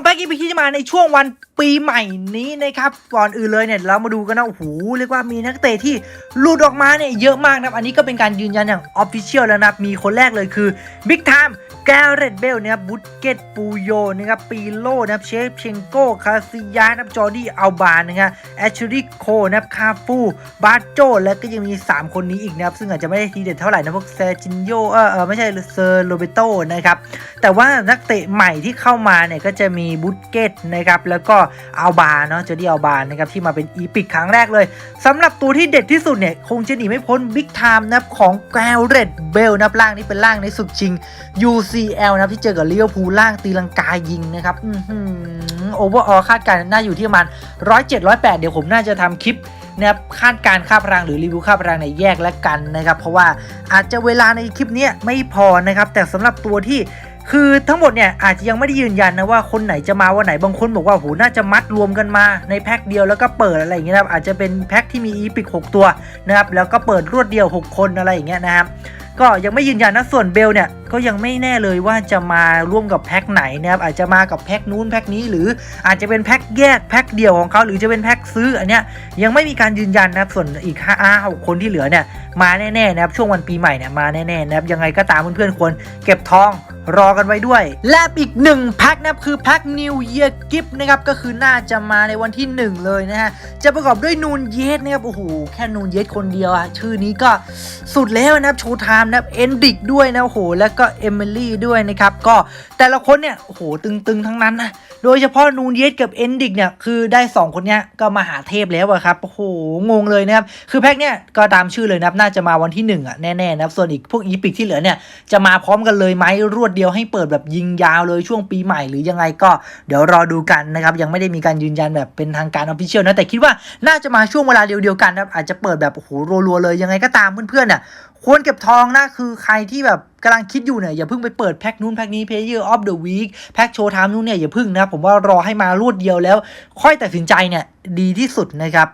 2แพ็กอีพีที่จะมาในช่วงวันปีใหม่นี้นะครับก่อนอื่นเลยเนี่ยเรามาดูกันนะโอ้โหเรียกว่ามีนักเตะที่หลุดออกมาเนี่ยเยอะมากนะครับอันนี้ก็เป็นการยืนยันอย่างออฟฟิเชียลแล้วนะครับมีคนแรกเลยคือบิ๊กไทม์แกเรตเบลนะครับบุตเกตปูโยนะครับปีโลนะครับเชฟเชงโกคาซิยานะครับจอร์ดี้อัลบานนะครับแอชริโคนะครับคาฟูบาโจแล้วก็ยังมี 3 คนนี้อีกนะครับซึ่งอาจจะไม่ได้ทีเด็ดเท่าไหร่นะพวกเซจินโยเออเออไม่ใช่เซอร์โรเบโตนะครับแต่ว่านักเตะใหม่ที่เข้ามาเนี่ยก็จะมีบุตเกตนะครับแล้วก็อัลบาเนาะเจอดีอัลบานะครับที่มาเป็นอีพิกครั้งแรกเลยสำหรับตัวที่เด็ดที่สุดเนี่ยคงจะหนีไม่พ้นบิ๊กไทม์นับของแกลเรตเบลนับล่างนี้เป็นล่างในสุดชิง UCL นะที่เจอกับเลียวพูล่างตีลังกายิงนะครับโอเวอร์ออคาดการณ์น่าอยู่ที่ประมาณ107 108 เดี๋ยวผมน่าจะทำคลิป นะครับคาดการค่าพลังหรือรีวิวค่าพลังในยแยกและกันนะครับ เพราะว่าอาจจะเวลาในคลิปนี้ไม่พอนะครับ แต่สำหรับตัวที่คือทั้งหมดเนี่ยอาจจะยังไม่ได้ยืนยันนะว่าคนไหนจะมาวันไหนบางคนบอกว่าโหน่าจะมัดรวมกันมาในแพ็คเดียวแล้วก็เปิดอะไรอย่างเงี้ยนะครับอาจจะเป็นแพ็คที่มีอีพิก6ตัวนะครับแล้วก็เปิดรวดเดียว 6 คนอะไรอย่างเงี้ยนะครับ ก็ยังไม่ยืนยันนะส่วนเบลเนี่ยก็ยังไม่แน่เลยว่าจะมาร่วมกับแพ็คไหนนะครับอาจจะมากับแพ็คนู้นแพ็คนี้หรืออาจจะเป็นแพ็คแยกแพ็คเดียวของเขาหรือจะเป็นแพ็คซื้ออันเนี้ยยังไม่มีการยืนยันนะครับส่วนอีกห้าคนที่เหลือเนี่ยมาแน่ๆนะครับช่วงวันปีใหม่เนี่ยมาแน่ๆนะครับยังไงก็ตามเพื่อนๆควรเก็บทอง รอกันไว้ด้วย และอีกหนึ่งแพ็คนะครับคือแพ็ค New Year Gift นะครับก็คือน่าจะมาในวันที่ 1 เลยนะฮะ จะประกอบด้วยนูนเยสนะครับโอ้โหแค่นูนเยสคนเดียวอะชื่อนี้ก็สุดแล้วนะครับโชว์ไทม์นะครับเอนดิกด้วยนะโอ้โหแล้วก็เอมิลี่ด้วยนะครับก็แต่ละคนเนี่ยโอ้โหตึงๆทั้งนั้นนะโดยเฉพาะนูนเยสกับเอนดิกเนี่ยคือได้ 2 คนเนี้ยก็มาหาเทพแล้วอะครับโอ้โหงงเลยนะครับคือแพ็คเนี่ยก็ตามชื่อเลยนะครับน่าจะมาวันที่1อะแน่ๆนะครับส่วนอีกพวกอีพิกที่เหลือเนี่ยจะมาพร้อมกันเลยไหมรวดเดียวให้เปิดแบบยิงยาวเลยช่วงปีใหม่หรือยังไงก็เดี๋ยวรอดูกันนะครับยังไม่ได้มีการยืนยันแบบเป็นทางการออฟฟิเชียลนะแต่คิดว่าน่าจะมาช่วงเวลาเดียวกันนะครับอาจจะเปิดแบบโอ้โหรัวๆเลยยังไงก็ตามเพื่อนๆเนี่ยควรเก็บทองนะคือใครที่แบบกำลังคิดอยู่เนี่ยอย่าเพิ่งไปเปิดแพ็คนู้นแพ็คนี้ Player of the Week แพ็คโชว์ไทม์นู้นเนี่ยอย่าเพิ่งนะผมว่ารอให้มารวดเดียวแล้ว ค่อยตัดสินใจเนี่ยดีที่สุดนะครับ